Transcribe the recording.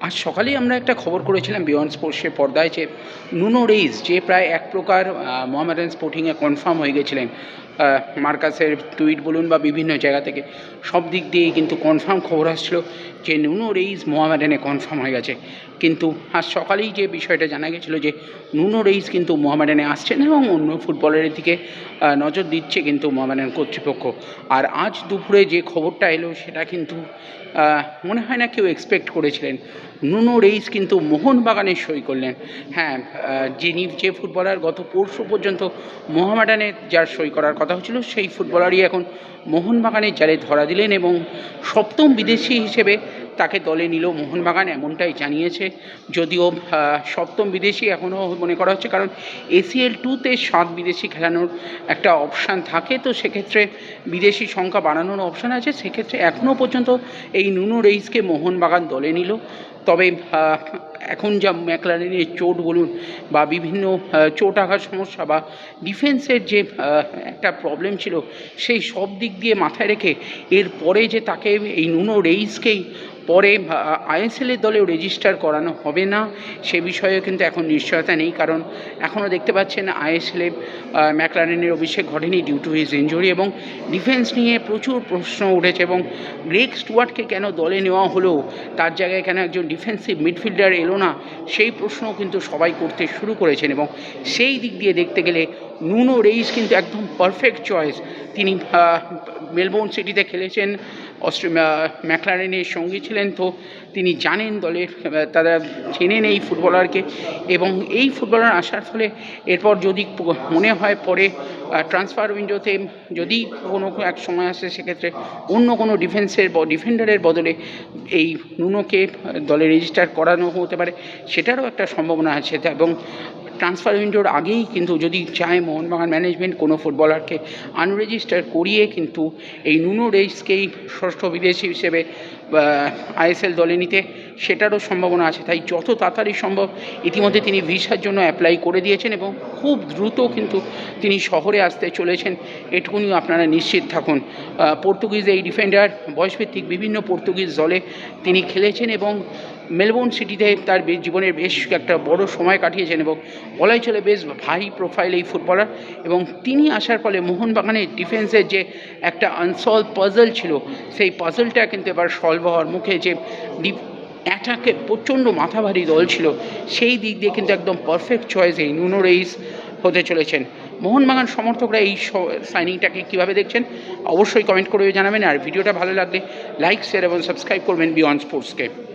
আজ সকালেই আমরা একটা খবর করেছিলাম বিয়ন্ড স্পোর্টসের পর্দায় যে নুনো রেইস যে প্রায় এক প্রকার মোহামেডান স্পোর্টিংয়ে কনফার্ম হয়ে গেছিলেন। মার্কাসের টুইট বলুন বা বিভিন্ন জায়গা থেকে, সব দিক দিয়েই কিন্তু কনফার্ম খবর আসছিল যে নুনো রেইস মোহামেডানে কনফার্ম হয়ে গেছে। কিন্তু আজ সকালেই যে বিষয়টা জানা গেছিল যে নুনো রেইস কিন্তু মোহামেডানে আসছেন এবং অন্য ফুটবলারের দিকে নজর দিচ্ছে কিন্তু মোহামেডান কর্তৃপক্ষ। আর আজ দুপুরে যে খবরটা এলো সেটা কিন্তু মনে হয় না কেউ এক্সপেক্ট করেছিলেন। নুনো রেইস কিন্তু মোহনবাগানে সই করলেন। হ্যাঁ যিনি যে ফুটবলার গত পরশু পর্যন্ত মোহামেডানে যার সই করার কথা হচ্ছিল, সেই ফুটবলারই এখন মোহনবাগানের জালে ধরা দিলেন এবং সপ্তম বিদেশি হিসেবে তাকে দলে নিল মোহনবাগান, এমনটাই জানিয়েছে। যদিও সপ্তম বিদেশি এখনও মনে করা হচ্ছে, কারণ এসিএল টুতে সাত বিদেশি খেলানোর একটা অপশান থাকে, তো সেক্ষেত্রে বিদেশি সংখ্যা বাড়ানোর অপশান আছে। সেক্ষেত্রে এখনও পর্যন্ত এই নুনো রেইসকে মোহনবাগান দলে নিল। তবে এখন যা ম্যাকলারেনের চোট বলুন বা বিভিন্ন চোট আঘাত সমস্যা বা ডিফেন্সের যে একটা প্রবলেম ছিল, সেই সব দিক দিয়ে মাথায় রেখে এরপরে যে তাকে এই নুনো রেইসকেই পরে আইএসএলের দলেও রেজিস্টার করানো হবে না, সে বিষয়েও কিন্তু এখন নিশ্চয়তা নেই। কারণ এখনও দেখতে পাচ্ছেন আইএসএলে ম্যাকলারেনের অভিষেক ঘটেনি ডিউ টু হিজ ইঞ্জুরি এবং ডিফেন্স নিয়ে প্রচুর প্রশ্ন উঠেছে এবং গ্রেক স্টুয়ার্টকে কেন দলে নেওয়া হলো, তার জায়গায় কেন একজন ডিফেন্সিভ মিডফিল্ডার এলো না, সেই প্রশ্নও কিন্তু সবাই করতে শুরু করেছেন এবং সেই দিক দিয়ে দেখতে গেলে নুনো রেইস কিন্তু একদম পারফেক্ট চয়েস তিনি মেলবোর্ন সিটিতে খেলেছেন ম্যাকলারেনের সঙ্গী ছিলেন, তো তিনি জানেন দলের তারা চেনেন এই ফুটবলারকে এবং এই ফুটবলার আসার ফলে এরপর যদি মনে হয় পরে ট্রান্সফার উইন্ডোতে যদি কোনো এক সময় আসে, সেক্ষেত্রে অন্য কোনো ডিফেন্সের ডিফেন্ডারের বদলে এই নুনোকে দলে রেজিস্টার করানো হতে পারে, সেটারও একটা সম্ভাবনা আছে। এবং ট্রান্সফার উইন্ডোর আগেই কিন্তু যদি চায় মোহনবাগান ম্যানেজমেন্ট কোনো ফুটবলারকে আনরেজিস্টার করিয়ে কিন্তু এই নুনো রেইসকেই ষষ্ঠ বিদেশি হিসেবে আইএসএল দলে নিতে, সেটারও সম্ভাবনা আছে। তাই যত তাড়াতাড়ি সম্ভব ইতিমধ্যে তিনি ভিসার জন্য অ্যাপ্লাই করে দিয়েছেন এবং খুব দ্রুত কিন্তু তিনি শহরে আসতে চলেছেন। এটুকুনিও আপনারা নিশ্চিত থাকুন। পর্তুগিজ এই ডিফেন্ডার বয়সভিত্তিক বিভিন্ন পর্তুগিজ দলে তিনি খেলেছেন এবং মেলবোর্ন সিটিতে তার জীবনের বেশ একটা বড় সময় কাটিয়েছেন এবং বলাই চলে বেশ হাই প্রোফাইল এই ফুটবলার এবং তিনি আসার ফলে মোহনবাগানের ডিফেন্সের যে একটা আনসলভ পাজল ছিল, সেই পাজলটা কিন্তু এবার সলভ হওয়ার মুখে যে ডিপ অ্যাটাকে প্রচণ্ড মাথাভারী দল ছিল, সেই দিক দিয়ে কিন্তু একদম পারফেক্ট চয়েস এই নুনো রেইস হতে চলেছেন। মোহনবাগান সমর্থকরা এই সাইনিংটাকে কীভাবে দেখছেন, অবশ্যই কমেন্ট করে জানাবেন, আর ভিডিওটা ভালো লাগলে লাইক শেয়ার এবং সাবস্ক্রাইব করবেন বিয়ন্ড স্পোর্টসকে